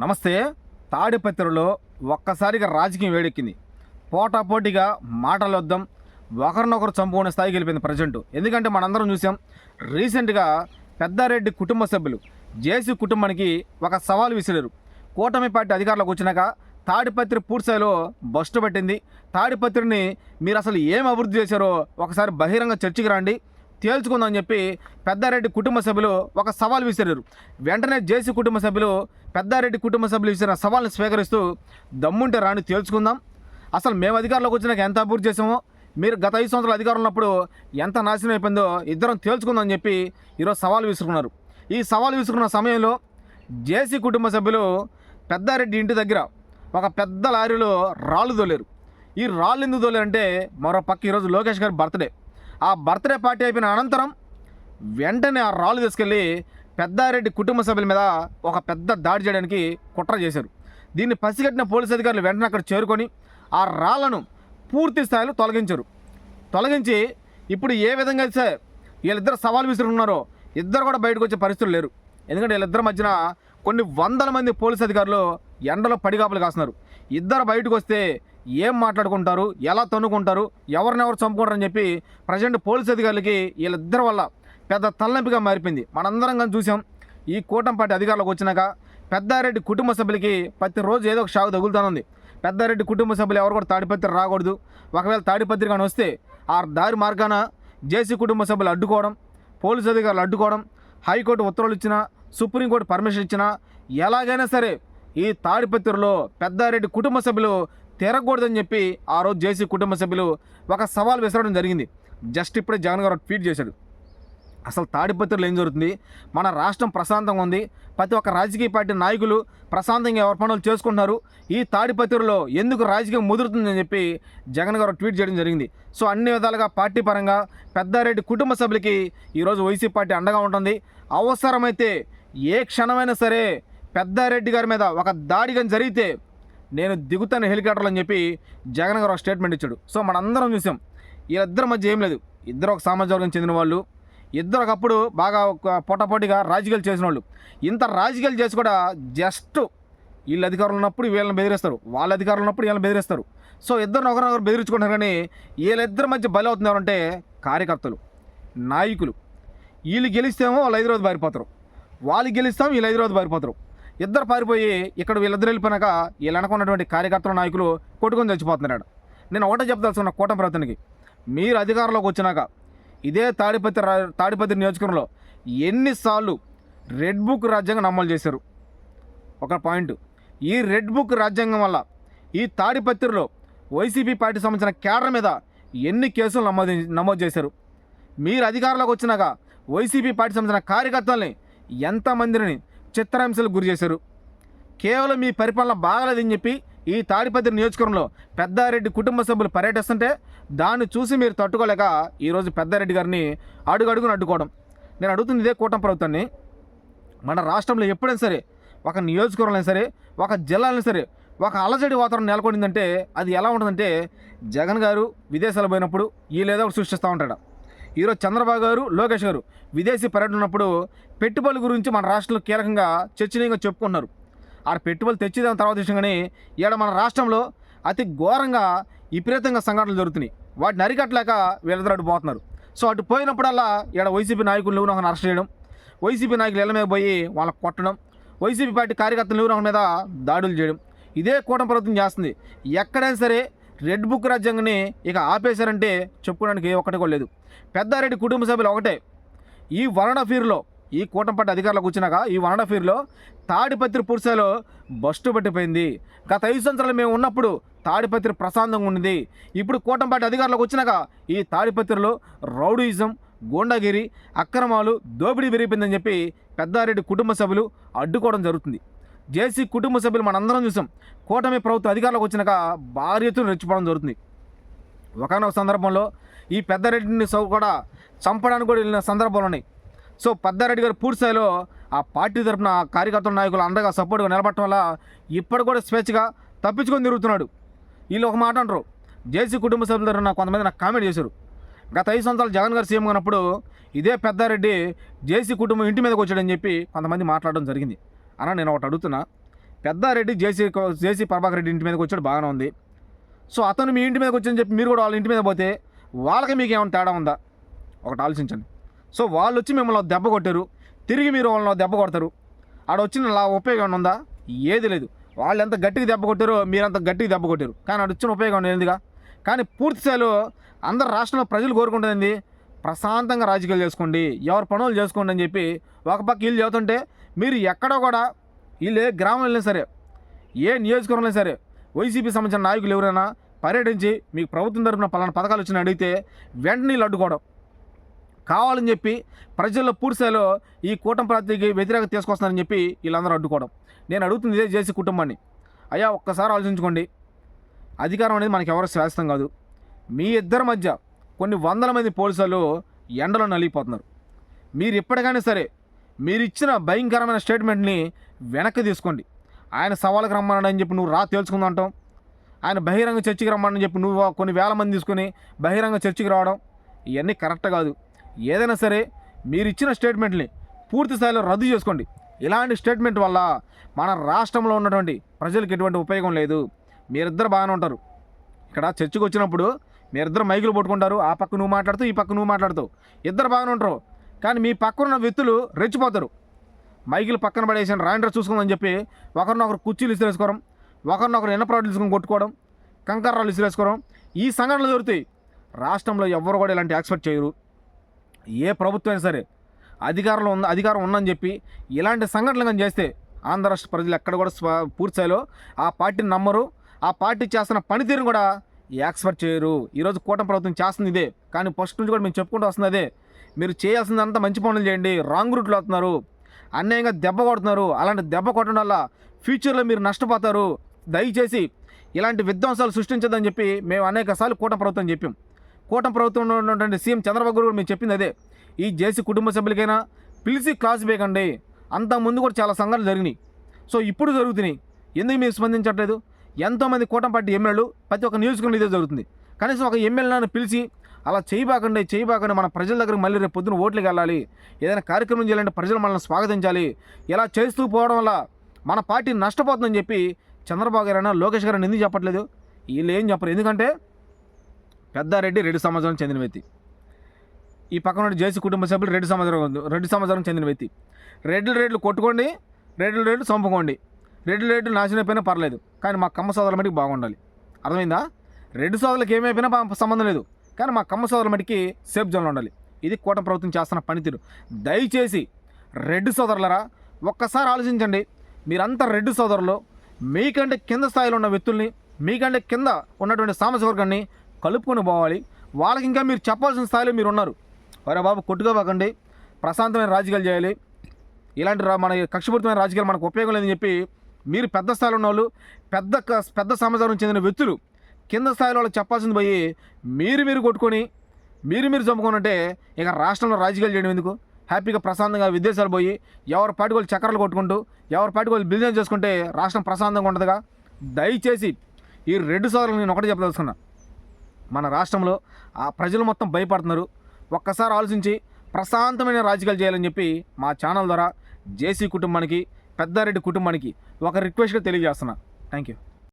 నమస్తే. తాడిపత్రిలో ఒక్కసారిగా రాజకీయం వేడెక్కింది. పోటాపోటీగా మాటలు వద్దాం ఒకరినొకరు చంపుకునే స్థాయికి వెళ్ళిపోయింది ప్రజెంట్. ఎందుకంటే మనందరం చూసాం రీసెంట్గా పెద్దారెడ్డి కుటుంబ సభ్యులు జేసీ కుటుంబానికి ఒక సవాల్ విసిరారు. కూటమి పార్టీ అధికారులకు వచ్చినాక తాడిపత్రి పూర్తిస్థాయిలో బస్టు పెట్టింది. తాడిపత్రిని మీరు అసలు ఏం అభివృద్ధి చేశారో ఒకసారి బహిరంగ చర్చకి రండి. తేల్చుకుందామని చెప్పి పెద్దారెడ్డి కుటుంబ సభ్యులు ఒక సవాల్ విసిరారు. వెంటనే జేసీ కుటుంబ సభ్యులు పెద్దారెడ్డి కుటుంబ సభ్యులు విసిరిన సవాల్ని స్వీకరిస్తూ దమ్ముంటే రాని తేల్చుకుందాం. అసలు మేము అధికారంలోకి వచ్చినాక ఎంత అభివృద్ధి చేసామో మీరు గత ఐదు సంవత్సరాలు అధికారంలో ఉన్నప్పుడు ఎంత నాశనం అయిపోయిందో ఇద్దరం తేల్చుకుందామని చెప్పి ఈరోజు సవాల్ విసురుకున్నారు. ఈ సవాల్ విసురుకున్న సమయంలో జేసీ కుటుంబ సభ్యులు పెద్దారెడ్డి ఇంటి దగ్గర ఒక పెద్ద లారీలో రాళ్ళు తోలేరు ఈ రాళ్ళు ఎందుకు తోలేరంటే మరో పక్క ఈరోజు లోకేష్ గారి బర్త్డే. ఆ బర్త్డే పార్టీ అయిపోయిన అనంతరం వెంటనే ఆ రాళ్ళు తీసుకెళ్ళి పెద్దారెడ్డి కుటుంబ సభ్యుల మీద ఒక పెద్ద దాడి చేయడానికి కుట్ర చేశారు. దీన్ని పసిగట్టిన పోలీసు అధికారులు వెంటనే అక్కడ చేరుకొని ఆ రాళ్ళను పూర్తి స్థాయిలో తొలగించారు. తొలగించి ఇప్పుడు ఏ విధంగా అయితే వీళ్ళిద్దరు సవాల్ విసురున్నారో ఇద్దరు కూడా బయటకు వచ్చే పరిస్థితులు లేరు. ఎందుకంటే వీళ్ళిద్దరి మధ్యన కొన్ని వందల మంది పోలీసు అధికారులు ఎండలో పడిగాపులు కాస్తున్నారు. ఇద్దరు బయటకు వస్తే ఏం మాట్లాడుకుంటారు? ఎలా తన్నుకుంటారు? ఎవరినెవరు చంపుకుంటారని చెప్పి ప్రజెంట్ పోలీసు అధికారులకి వీళ్ళిద్దరి వల్ల పెద్ద తలనొప్పిగా మారిపోయింది. మనందరం కానీ చూసాం. ఈ కూటంపాటి పార్టీ వచ్చినాక పెద్దారెడ్డి కుటుంబ సభ్యులకి ప్రతిరోజు ఏదో ఒక షాకు తగులుతానుంది. పెద్దారెడ్డి కుటుంబ సభ్యులు ఎవరు కూడా తాడిపత్రి రాకూడదు. ఒకవేళ తాడిపత్రి కానీ వస్తే ఆ దారి మార్గాన జేసీ కుటుంబ సభ్యులు అడ్డుకోవడం పోలీసు అధికారులు అడ్డుకోవడం హైకోర్టు ఉత్తర్వులు ఇచ్చినా సుప్రీంకోర్టు పర్మిషన్ ఇచ్చినా ఎలాగైనా సరే ఈ తాడిపత్రిలో పెద్దారెడ్డి కుటుంబ సభ్యులు తిరగకూడదని చెప్పి ఆ రోజు జేసీ కుటుంబ సభ్యులు ఒక సవాల్ విసరడం జరిగింది. జస్ట్ ఇప్పుడే జగన్ గారు ట్వీట్ చేశాడు. అసలు తాడిపత్రిలో ఏం జరుగుతుంది? మన రాష్ట్రం ప్రశాంతంగా ఉంది. ప్రతి ఒక్క రాజకీయ పార్టీ నాయకులు ప్రశాంతంగా ఎవరి పనులు చేసుకుంటున్నారు. ఈ తాడిపత్రిలో ఎందుకు రాజకీయం ముదురుతుందని చెప్పి జగన్ గారు ట్వీట్ చేయడం జరిగింది. సో అన్ని విధాలుగా పార్టీ పరంగా పెద్దారెడ్డి కుటుంబ సభ్యులకి ఈరోజు వైసీపీ పార్టీ అండగా ఉంటుంది. అవసరమైతే ఏ క్షణమైనా సరే పెద్దారెడ్డి గారి మీద ఒక దాడి కానీ జరిగితే నేను దిగుతాను హెలికాప్టర్లు అని చెప్పి జగన్ గారు ఒక స్టేట్మెంట్ ఇచ్చాడు. సో మనందరం చూసాం. వీళ్ళిద్దరి మధ్య ఏం లేదు. ఇద్దరు ఒక సామాజిక వర్గం చెందిన వాళ్ళు. ఇద్దరు ఒకప్పుడు బాగా ఒక పోటాపోటీగా రాజకీయాలు చేసిన వాళ్ళు ఇంత రాజకీయాలు చేసి కూడా జస్ట్ వీళ్ళ అధికారులు ఉన్నప్పుడు వీళ్ళని బెదిరిస్తారు. వాళ్ళ అధికారులు ఉన్నప్పుడు వీళ్ళని బెదిరిస్తారు. సో ఇద్దరు ఒకరినొకరు బెదిరించుకుంటారు కానీ వీళ్ళిద్దరి మధ్య బలి అవుతుంది ఎవరంటే కార్యకర్తలు నాయకులు. వీళ్ళు గెలిస్తేమో వాళ్ళు హైదరాబాద్ రోజు పారిపోతారు. వాళ్ళు గెలిస్తాం వీళ్ళు హైదరాబాద్ బారిపోతారు పారిపోతారు. ఇద్దరు పారిపోయి ఇక్కడ వీళ్ళిద్దరు వెళ్ళిపోయినాక వీళ్ళు అనుకున్నటువంటి కార్యకర్తల నాయకులు కొట్టుకొని చచ్చిపోతున్నాడు నేను ఒకటే చెప్పదలుచుకున్న కూటమి ప్రభుత్వానికి మీరు అధికారంలోకి వచ్చినాక ఇదే తాడిపత్రి తాడిపత్రి నియోజకవర్గంలో ఎన్నిసార్లు రెడ్ బుక్ రాజ్యాంగం అమలు చేశారు? ఒక పాయింట్. ఈ రెడ్ బుక్ రాజ్యాంగం వల్ల ఈ తాడిపత్రిలో వైసీపీ పార్టీ సంబంధించిన కేడర్ మీద ఎన్ని కేసులు నమోదు నమోదు చేశారు? మీరు అధికారంలోకి వచ్చినాక వైసీపీ పార్టీ సంబంధించిన కార్యకర్తల్ని ఎంతమందిని చిత్రహింసలకు గురి చేశారు. కేవలం మీ పరిపాలన బాగలేదని చెప్పి ఈ తాడిపత్రి నియోజకవర్గంలో పెద్దారెడ్డి కుటుంబ సభ్యులు పర్యటిస్తుంటే దాన్ని చూసి మీరు తట్టుకోలేక ఈరోజు పెద్దారెడ్డి గారిని అడుగడుగును అడ్డుకోవడం. నేను అడుగుతుంది ఇదే కూటమి ప్రభుత్వాన్ని. మన రాష్ట్రంలో ఎప్పుడైనా సరే ఒక నియోజకవర్గం సరే ఒక జిల్లాలో సరే ఒక అలజడి వాతావరణం నెలకొనిందంటే అది ఎలా ఉంటుందంటే జగన్ గారు విదేశాలు పోయినప్పుడు ఈ లేదా సృష్టిస్తూ ఉంటాడు. ఈరోజు చంద్రబాబు గారు లోకేష్ గారు విదేశీ పర్యటన ఉన్నప్పుడు పెట్టుబడుల గురించి మన రాష్ట్రంలో కీలకంగా చర్చనీయంగా చెప్పుకున్నారు. ఆ పెట్టుబడులు తెచ్చేదాని తర్వాత విషయం కానీ ఈడ మన రాష్ట్రంలో అతి ఘోరంగా విపరీతంగా సంఘటనలు జరుగుతున్నాయి. వాటిని అరికట్టలేక వీళ్ళిద్దరు అటు పోతున్నారు. సో అటు పోయినప్పుడల్లా ఈడ వైసీపీ నాయకులు ఎవరు అరెస్ట్ చేయడం వైసీపీ నాయకులు ఇళ్ళ మీద పోయి వాళ్ళని కొట్టడం వైసీపీ పార్టీ కార్యకర్తలు ఎవరు మీద దాడులు చేయడం ఇదే కూటమి ప్రభుత్వం చేస్తుంది. ఎక్కడైనా సరే రెడ్ బుక్ రాజ్యాంగాన్ని ఇక ఆపేశారంటే చెప్పుకోవడానికి ఏ ఒక్కటి కూడా లేదు. పెద్దారెడ్డి కుటుంబ సభ్యులు ఒకటే. ఈ వన్ ఫీర్లో ఈ కూటమి అధికారులకు వచ్చినాక ఈ వన్ ఫీర్లో తాడిపత్రి పురుషలో బస్టు పట్టిపోయింది. గత ఐదు సంవత్సరాలు మేము ఉన్నప్పుడు తాడిపత్రి ప్రశాంతంగా ఉన్నది ఇప్పుడు కూటంపాటి అధికారులకు వచ్చినాక ఈ తాడిపత్రిలో రౌడీయిజం గోండాగిరి అక్రమాలు దోపిడీ పెరిగిపోయిందని చెప్పి పెద్దారెడ్డి కుటుంబ సభ్యులు అడ్డుకోవడం జరుగుతుంది. జేసీ కుటుంబ సభ్యులు మనందరం చూసాం. కూటమి ప్రభుత్వ అధికారులకు వచ్చినాక భారీ ఎత్తున రెచ్చిపోవడం జరుగుతుంది. ఒకనొక సందర్భంలో ఈ పెద్దారెడ్డిని సౌ కూడా చంపడానికి కూడా వెళ్ళిన సందర్భాలు ఉన్నాయి. సో పెద్దారెడ్డి గారు పూర్తి స్థాయిలో ఆ పార్టీ తరపున కార్యకర్తల నాయకులు అందరిగా సపోర్ట్గా నిలబడటం వల్ల ఇప్పటి కూడా స్వేచ్ఛగా తప్పించుకొని తిరుగుతున్నాడు. వీళ్ళు ఒక మాట అంటారు. జేసీ కుటుంబ సభ్యుల తరఫున కొంతమంది నాకు కామెంట్ చేశారు. గత ఐదు సంవత్సరాలు జగన్ గారు సీఎం ఉన్నప్పుడు ఇదే పెద్దారెడ్డి జేసీ కుటుంబం ఇంటి మీదకి వచ్చాడని చెప్పి కొంతమంది మాట్లాడడం జరిగింది. అన్న నేను ఒకటి అడుగుతున్నా. పెద్దారెడ్డి జేసీ జేసీ ప్రభాకర్ రెడ్డి ఇంటి మీదకి వచ్చాడు బాగానే ఉంది. సో అతను మీ ఇంటి మీదకి వచ్చని చెప్పి మీరు కూడా వాళ్ళ ఇంటి మీద పోతే వాళ్ళకి మీకు ఏమైనా తేడా ఉందా? ఒకటి ఆలోచించండి. సో వాళ్ళు వచ్చి మిమ్మల్ని దెబ్బ కొట్టారు. తిరిగి మీరు వాళ్ళని దెబ్బ కొడతారు. ఆడ వచ్చిన లా ఉపయోగం ఉందా? ఏది లేదు. వాళ్ళు ఎంత గట్టిగా దెబ్బ కొట్టారో మీరు అంత గట్టిగా దెబ్బ కొట్టారు. కానీ ఆడ వచ్చిన ఉపయోగం లేదుగా. కానీ పూర్తి స్థాయిలో అందరు రాష్ట్రంలో ప్రజలు కోరుకుంటుంది ప్రశాంతంగా రాజకీయాలు చేసుకోండి. ఎవరు పనులు చేసుకోండి అని చెప్పి ఒక పక్క వీళ్ళు చెబుతుంటే మీరు ఎక్కడో కూడా వీళ్ళే గ్రామంలో గ్రామం వెళ్ళినా సరే ఏ నియోజకవర్గంలో సరే వైసీపీ సంబంధించిన నాయకులు ఎవరైనా పర్యటించి మీకు ప్రభుత్వం తరపున పలానా పథకాలు వచ్చిన అడిగితే వెంటనే వీళ్ళు అడ్డుకోవడం. కావాలని చెప్పి ప్రజల్లో పూర్తిస్థాయిలో ఈ కూటమి ప్రాతికి వ్యతిరేకత తీసుకొస్తున్నారని చెప్పి వీళ్ళందరూ అడ్డుకోవడం. నేను అడుగుతుంది ఇదే చేసి కుటుంబాన్ని. అయ్యా ఒక్కసారి ఆలోచించుకోండి. అధికారం అనేది మనకి ఎవరు శాశ్వతం కాదు. మీ ఇద్దరి మధ్య కొన్ని వందల మంది పోలీసులు ఎండలో నలిగిపోతున్నారు. మీరు ఇప్పటికైనా సరే మీరు ఇచ్చిన భయంకరమైన స్టేట్మెంట్ని వెనక్కి తీసుకోండి. ఆయన సవాళ్ళకి రమ్మన్నాడని చెప్పి నువ్వు రా తేల్చుకుందాం ఆయన బహిరంగ చర్చికి రమ్మని చెప్పి నువ్వు కొన్ని వేల మంది తీసుకొని బహిరంగ చర్చికి రావడం ఇవన్నీ కరెక్ట్ కాదు. ఏదైనా సరే మీరు ఇచ్చిన స్టేట్మెంట్ని పూర్తి స్థాయిలో రద్దు చేసుకోండి. ఇలాంటి స్టేట్మెంట్ వల్ల మన రాష్ట్రంలో ఉన్నటువంటి ప్రజలకు ఎటువంటి ఉపయోగం లేదు. మీరిద్దరు బాగానే ఉంటారు. ఇక్కడ చర్చికి వచ్చినప్పుడు మీరిద్దరు మైకులు పట్టుకుంటారు. ఆ పక్క నువ్వు మాట్లాడుతూ ఈ పక్క నువ్వు మాట్లాడుతూ ఇద్దరు బాగానే ఉంటారు. కానీ మీ పక్కన ఉన్న వ్యక్తులు రెచ్చిపోతారు. మైకులు పక్కన పడేసాను రాండ్ర చూసుకుందని చెప్పి ఒకరినొకరు కుర్చీలు ఇసిరేసుకోవడం ఒకరినొకరు ఎన్నప్రాడులు తీసుకొని కొట్టుకోవడం కంకర్రాలు ఇసిరేసుకోవడం ఈ సంఘటనలు జరుగుతాయి. రాష్ట్రంలో ఎవరు కూడా ఇలాంటి ఎక్స్పెక్ట్ చేయరు. ఏ ప్రభుత్వం అయినా సరే అధికారంలో ఉన్న అధికారం ఉందని చెప్పి ఇలాంటి సంఘటనలు కానీ చేస్తే ఆంధ్ర రాష్ట్ర ప్రజలు ఎక్కడ కూడా స్వ పూర్తిస్థాయిలో ఆ పార్టీని నమ్మరు. ఆ పార్టీ చేస్తున్న పనితీరును కూడా ఎక్స్పెక్ట్ చేయరు. ఈరోజు కూటమి ప్రభుత్వం చేస్తుంది ఇదే. కానీ ఫస్ట్ నుంచి కూడా మేము చెప్పుకుంటూ వస్తుంది అదే. మీరు చేయాల్సిందంతా మంచి పనులు చేయండి. రాంగ్ రూట్లో వస్తున్నారు. అన్యాయంగా దెబ్బ కొడుతున్నారు. అలాంటి దెబ్బ కొట్టడం వల్ల ఫ్యూచర్లో మీరు నష్టపోతారు. దయచేసి ఇలాంటి విధ్వంసాలు సృష్టించదని చెప్పి మేము అనేక సార్లు కూటమి ప్రభుత్వం చెప్పాం. కూటమి ప్రభుత్వంలో ఉన్నటువంటి సీఎం చంద్రబాబు గారు కూడా మేము చెప్పింది అదే. ఈ జేసీ కుటుంబ సభ్యులకైనా పిలిచి క్లాస్ వేయకండి. అంత ముందు కూడా చాలా సంఘటనలు జరిగినాయి. సో ఇప్పుడు జరుగుతున్నాయి. ఎందుకు మీరు స్పందించట్లేదు? ఎంతోమంది కూటమి పార్టీ ఎమ్మెల్యేలు ప్రతి ఒక్క నియోజకవర్గంలో ఇదే జరుగుతుంది. కనీసం ఒక ఎమ్మెల్యేలను పిలిచి అలా చేయబాకండి చేయబాకండి మన ప్రజల దగ్గర మళ్ళీ రేపు పొద్దున ఓట్లకి వెళ్ళాలి. ఏదైనా కార్యక్రమం చేయాలంటే ప్రజలు మనల్ని స్వాగతించాలి. ఇలా చేస్తూ పోవడం వల్ల మన పార్టీ నష్టపోతుందని చెప్పి చంద్రబాబు గారైనా లోకేష్ గారైనా ఎందుకు చెప్పట్లేదు? వీళ్ళు ఏం చెప్పరు. ఎందుకంటే పెద్దారెడ్డి రెడ్డి సమాజానికి చెందిన వ్యక్తి. ఈ పక్కన జేసీ కుటుంబ సభ్యులు రెడ్డి సమాజం రెడ్డి సమాజానికి చెందిన వ్యక్తి. రెడ్లు రేట్లు కొట్టుకోండి రెడ్లు రేట్లు చంపుకోండి. రెడ్లు రేట్లు నాశనం అయిపోయినా పర్లేదు. కానీ మా కమ్మ సోదరుల మటుకు బాగుండాలి. అర్థమైందా? రెడ్డి సోదరులకు ఏమైపోయినా సంబంధం లేదు. కానీ మా కమ్మ సోదరుల మటుకి సేఫ్ జోన్లో ఉండాలి. ఇది కూటమి ప్రభుత్వం చేస్తున్న పనితీరు. దయచేసి రెడ్డి సోదరులరా ఒక్కసారి ఆలోచించండి. మీరంతా రెడ్డి సోదరులు. మీకంటే కింద స్థాయిలో ఉన్న వ్యక్తుల్ని మీకంటే కింద ఉన్నటువంటి సామాజిక వర్గాన్ని కలుపుకొని పోవాలి. వాళ్ళకి ఇంకా మీరు చెప్పాల్సిన స్థాయిలో మీరు ఉన్నారు. అరే బాబు కొట్టుకోబాకండి ప్రశాంతమైన రాజకీయాలు చేయాలి. ఇలాంటి మన కక్షపూరితమైన రాజకీయాలు మనకు ఉపయోగం లేదని చెప్పి మీరు పెద్ద స్థాయిలో ఉన్న వాళ్ళు పెద్ద క- పెద్ద సమాజానికి చెందిన వ్యక్తులు కింద స్థాయిలో వాళ్ళకి చెప్పాల్సింది పోయి మీరు మీరు కొట్టుకొని మీరు మీరు చంపుకొని ఇక రాష్ట్రంలో రాజకీయాలు చేయడం ఎందుకు? హ్యాపీగా ప్రశాంతంగా విదేశాలు పోయి ఎవరి పాటికోలు వాళ్ళు చక్రాలు కొట్టుకుంటూ ఎవరి పాటికోలు వాళ్ళు బిజినెస్ చేసుకుంటే రాష్ట్రం ప్రశాంతంగా ఉంటుందిగా? దయచేసి ఈ రెండు సోదరులు నేను ఒకటే చెప్పదలుచుకున్నా. మన రాష్ట్రంలో ఆ ప్రజలు మొత్తం భయపడుతున్నారు. ఒక్కసారి ఆలోచించి ప్రశాంతమైన రాజకీయాలు చేయాలని చెప్పి మా ఛానల్ ద్వారా జేసీ కుటుంబానికి పెద్దారెడ్డి కుటుంబానికి ఒక రిక్వెస్ట్గా తెలియజేస్తున్నా. Thank you